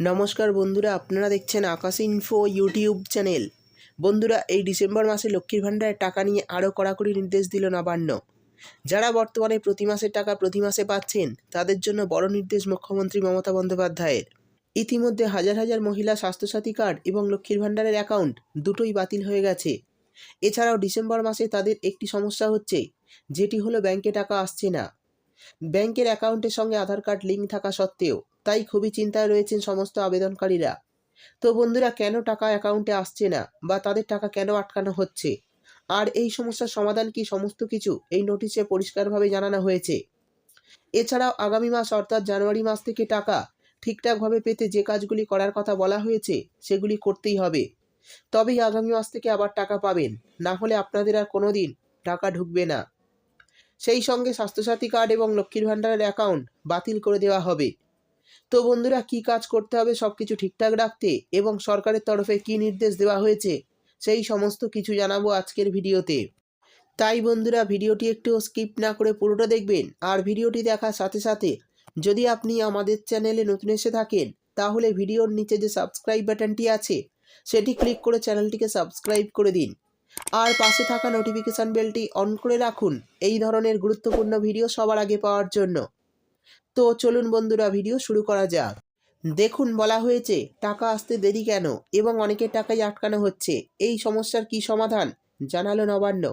নমস্কার বন্ধুরা, আপনারা দেখছেন আকাশ ইনফো ইউটিউব চ্যানেল বন্ধুরা, এই ডিসেম্বর মাসে লক্ষ্মীর ভাণ্ডারের টাকা নিয়ে আরও কড়াকড়ি নির্দেশ দিল নবান্ন। যারা বর্তমানে প্রতি মাসের টাকা প্রতি মাসে পাচ্ছেন, তাদের জন্য বড় নির্দেশ মুখ্যমন্ত্রী মমতা বন্দ্যোপাধ্যায়ের। ইতিমধ্যে হাজার হাজার মহিলা স্বাস্থ্যসাথী কার্ড এবং লক্ষ্মীর ভাণ্ডারের অ্যাকাউন্ট দুটোই বাতিল হয়ে গেছে। এছাড়াও ডিসেম্বর মাসে তাদের একটি সমস্যা হচ্ছে, যেটি হলো ব্যাংকে টাকা আসছে না। ব্যাংকের অ্যাকাউন্টের সঙ্গে আধার কার্ড লিঙ্ক থাকা সত্ত্বেও তাই খুবই চিন্তায় রয়েছেন সমস্ত আবেদনকারীরা। তো বন্ধুরা, কেন টাকা অ্যাকাউন্টে আসছে না বা তাদের টাকা কেন আটকানো হচ্ছে? আর এই সমস্যার সমাধান কি সমস্ত কিছু? এই নোটিশে পরিষ্কারভাবে জানানো হয়েছে। এছাড়াও আগামী মাস অর্থাৎ জানুয়ারি মাস থেকে টাকা ঠিকঠাকভাবে পেতে যে কাজগুলি করার কথা বলা হয়েছে, সেগুলি করতেই হবে। তবেই আগামী মাস থেকে আবার টাকা পাবেন। না হলে আপনাদের আর কোনো দিন টাকা ঢুকবে না। সেই সঙ্গে স্বাস্থ্যসাথী কার্ড এবং লক্ষ্মীর ভাণ্ডারের অ্যাকাউন্ট বাতিল করে দেওয়া হবে। তো বন্ধুরা কি কাজ করতে হবে সব কিছু ঠিকঠাক রাখতে এবং সরকারের তরফে কি নির্দেশ দেওয়া হয়েছে সেই সমস্ত কিছু জানাব আজকের ভিডিওতে। তাই বন্ধুরা ভিডিওটি একটু স্কিপ না করে পুরোটা দেখবেন আর ভিডিওটি দেখার সাথে সাথে যদি আপনি আমাদের চ্যানেলে নতুন এসে থাকেন তাহলে ভিডিওর নিচে যে সাবস্ক্রাইব বাটনটি আছে সেটি ক্লিক করে চ্যানেলটিকে সাবস্ক্রাইব করে দিন। আর পাশে থাকা নোটিফিকেশান বেলটি অন করে রাখুন। এই ধরনের গুরুত্বপূর্ণ ভিডিও সবার আগে পাওয়ার জন্য। তো চলুন বন্ধুরা ভিডিও শুরু করা যাক। দেখুন, বলা হয়েছে, টাকা আসতে দেরি কেন এবং অনেকের টাকাই আটকানো হচ্ছে। এই সমস্যার কি সমাধান? জানালো নবান্ন।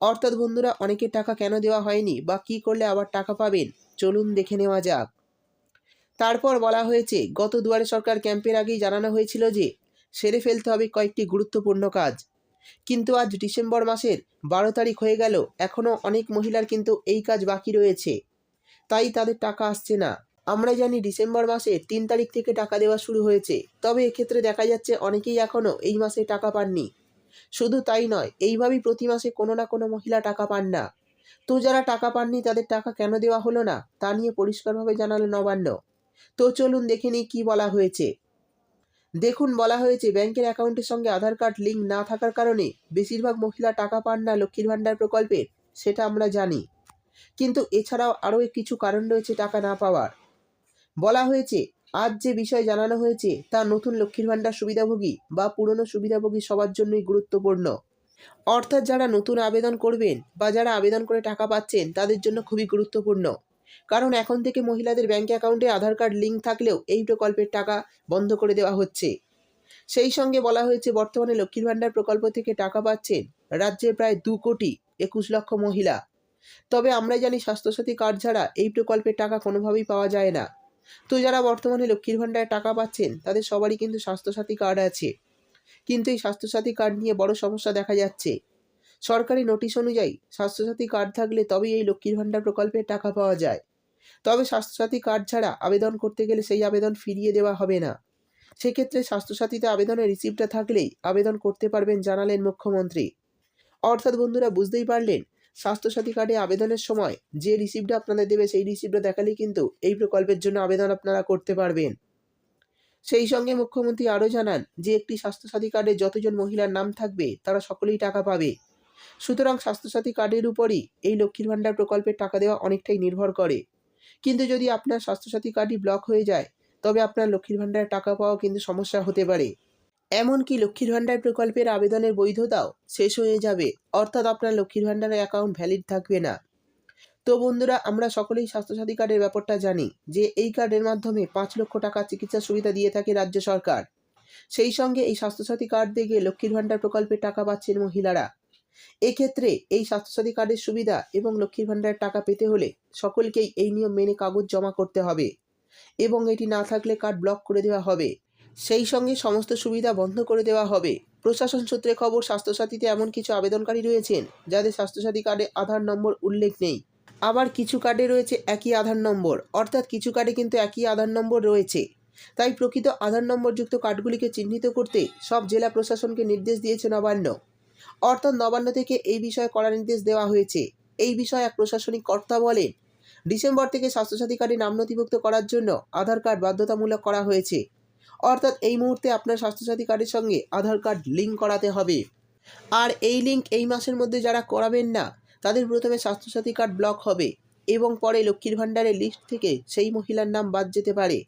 অর্থাৎ বন্ধুরা, অনেকের টাকা কেন দেওয়া হয়নি বা কি করলে আবার টাকা পাবেন? চলুন দেখে নেওয়া যাক। তারপর বলা হয়েছে, গত দুয়ারে সরকার ক্যাম্পের আগেই জানানো হয়েছিল যে, সেরে ফেলতে হবে কয়েকটি গুরুত্বপূর্ণ কাজ। কিন্তু আজ ডিসেম্বর মাসের বারো তারিখ হয়ে গেল এখনও অনেক মহিলার কিন্তু এই কাজ বাকি রয়েছে। তাই তাদের টাকা আসছে না। আমরা জানি ডিসেম্বর মাসের তিন তারিখ থেকে টাকা দেওয়া শুরু হয়েছে, তবে এক্ষেত্রে দেখা যাচ্ছে অনেকেই এখনও এই মাসে টাকা পাননি। শুধু তাই নয়, এইভাবেই প্রতি মাসে কোনো না কোনো মহিলা টাকা পান না। তো যারা টাকা পাননি, তাদের টাকা কেন দেওয়া হলো না, তা নিয়ে পরিষ্কারভাবে জানালো নবান্ন। তো চলুন দেখে নিই কী বলা হয়েছে। দেখুন, বলা হয়েছে ব্যাংকের অ্যাকাউন্টের সঙ্গে আধার কার্ড লিঙ্ক না থাকার কারণে বেশিরভাগ মহিলা টাকা পান না লক্ষ্মীর ভাণ্ডার প্রকল্পের সেটা আমরা জানি। কিন্তু এছাড়াও আরও কিছু কারণ রয়েছে টাকা না পাওয়ার। বলা হয়েছে, আজ যে বিষয় জানানো হয়েছে, তা নতুন লক্ষ্মীর ভাণ্ডার সুবিধাভোগী বা পুরনো সুবিধাভোগী সবার জন্যই গুরুত্বপূর্ণ। অর্থাৎ যারা নতুন আবেদন করবেন বা যারা আবেদন করে টাকা পাচ্ছেন, তাদের জন্য খুবই গুরুত্বপূর্ণ। কারণ এখন থেকে মহিলাদের ব্যাঙ্ক অ্যাকাউন্টে আধার কার্ড লিঙ্ক থাকলেও এই প্রকল্পের টাকা বন্ধ করে দেওয়া হচ্ছে। সেই সঙ্গে বলা হয়েছে, বর্তমানে লক্ষ্মীর ভাণ্ডার প্রকল্প থেকে টাকা পাচ্ছেন রাজ্যের প্রায় দু কোটি একুশ লক্ষ মহিলা। তবে আমরা জানি স্বাস্থ্যসাথী কার্ড ছাড়া এই প্রকল্পের টাকা কোনোভাবেই পাওয়া যায় না। তো যারা বর্তমানে লক্ষ্মীর ভাণ্ডারে টাকা পাচ্ছেন, তাদের সবারই কিন্তু স্বাস্থ্যসাথী কার্ড আছে। কিন্তু এই স্বাস্থ্যসাথী কার্ড নিয়ে বড় সমস্যা দেখা যাচ্ছে। সরকারি নোটিশ অনুযায়ী স্বাস্থ্যসাথী কার্ড থাকলে তবেই এই লক্ষ্মীর ভাণ্ডার প্রকল্পের টাকা পাওয়া যায়। তবে স্বাস্থ্যসাথী কার্ড ছাড়া আবেদন করতে গেলে সেই আবেদন ফিরিয়ে দেওয়া হবে না। সেক্ষেত্রে স্বাস্থ্যসাথীতে আবেদনের রিসিপ্টটা থাকলেই আবেদন করতে পারবেন জানালেন মুখ্যমন্ত্রী। অর্থাৎ বন্ধুরা, বুঝতেই পারলেন স্বাস্থ্যসাথী কার্ডে আবেদনের সময় যে রিসিপ্টটা আপনাদের দেবে, সেই রিসিপ্টটা দেখালেই কিন্তু এই প্রকল্পের জন্য আবেদন আপনারা করতে পারবেন। সেই সঙ্গে মুখ্যমন্ত্রী আরও জানান যে, একটি স্বাস্থ্যসাথী কার্ডে যতজন মহিলার নাম থাকবে, তারা সকলেই টাকা পাবে। সুতরাং স্বাস্থ্যসাথী কার্ডের উপরই এই লক্ষ্মীর ভাণ্ডার প্রকল্পের টাকা দেওয়া অনেকটাই নির্ভর করে। কিন্তু যদি আপনার স্বাস্থ্যসাথী কার্ডই ব্লক হয়ে যায়, তবে আপনার লক্ষ্মীর ভাণ্ডারের টাকা পাওয়া কিন্তু সমস্যা হতে পারে। এমনকি লক্ষ্মীর ভাণ্ডার প্রকল্পের আবেদনের বৈধতাও শেষ হয়ে যাবে। অর্থাৎ আপনার লক্ষ্মীর ভাণ্ডারের অ্যাকাউন্ট ভ্যালিড থাকবে না। তো বন্ধুরা, আমরা সকলেই স্বাস্থ্যসাথী কার্ডের ব্যাপারটা জানি যে এই কার্ডের মাধ্যমে পাঁচ লক্ষ টাকা চিকিৎসা সুবিধা দিয়ে থাকে রাজ্য সরকার। সেই সঙ্গে এই স্বাস্থ্যসাথী কার্ড দেখে লক্ষ্মীর ভাণ্ডার প্রকল্পের টাকা পাচ্ছেন মহিলারা। এক্ষেত্রে এই স্বাস্থ্যসাথী কার্ডের সুবিধা এবং লক্ষ্মীর ভাণ্ডারের টাকা পেতে হলে সকলকেই এই নিয়ম মেনে কাগজ জমা করতে হবে। এবং এটি না থাকলে কার্ড ব্লক করে দেওয়া হবে। সেই সঙ্গে সমস্ত সুবিধা বন্ধ করে দেওয়া হবে। প্রশাসন সূত্রে খবর, স্বাস্থ্যসাথীতে এমন কিছু আবেদনকারী রয়েছেন, যাদের স্বাস্থ্যসাথী কার্ডে আধার নম্বর উল্লেখ নেই। আবার কিছু কার্ডে রয়েছে একই আধার নম্বর, অর্থাৎ কিছু কার্ডে কিন্তু একই আধার নম্বর রয়েছে। তাই প্রকৃত আধার নম্বরযুক্ত কার্ডগুলিকে চিহ্নিত করতে সব জেলা প্রশাসনকে নির্দেশ দিয়েছে নবান্ন। অর্থাৎ নবান্ন থেকে এই বিষয়ে কড়া নির্দেশ দেওয়া হয়েছে। এই বিষয়ে এক প্রশাসনিক কর্তা বলেন, ডিসেম্বর থেকে স্বাস্থ্যসাথী কার্ডে নাম নথিভুক্ত করার জন্য আধার কার্ড বাধ্যতামূলক করা হয়েছে। অর্থাৎ এই মুহূর্তে আপনার স্বাস্থ্যসাথী কার্ডের সঙ্গে আধার কার্ড লিঙ্ক করাতে হবে। আর এই লিঙ্ক এই মাসের মধ্যে যারা করাবেন না, তাদের প্রথমে স্বাস্থ্যসাথী কার্ড ব্লক হবে এবং পরে লক্ষ্মীর ভাণ্ডারের লিস্ট থেকে সেই মহিলার নাম বাদ যেতে পারে।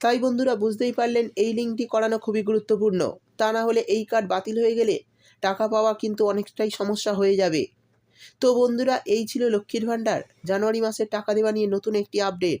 তাই বন্ধুরা, বুঝতেই পারলেন এই লিঙ্কটি করানো খুবই গুরুত্বপূর্ণ। তা না হলে এই কার্ড বাতিল হয়ে গেলে টাকা পাওয়া কিন্তু অনেকটাই সমস্যা হয়ে যাবে। তো বন্ধুরা, এই ছিল লক্ষ্মীর ভাণ্ডার। জানুয়ারি মাসের টাকা দেওয়া নিয়ে নতুন একটি আপডেট।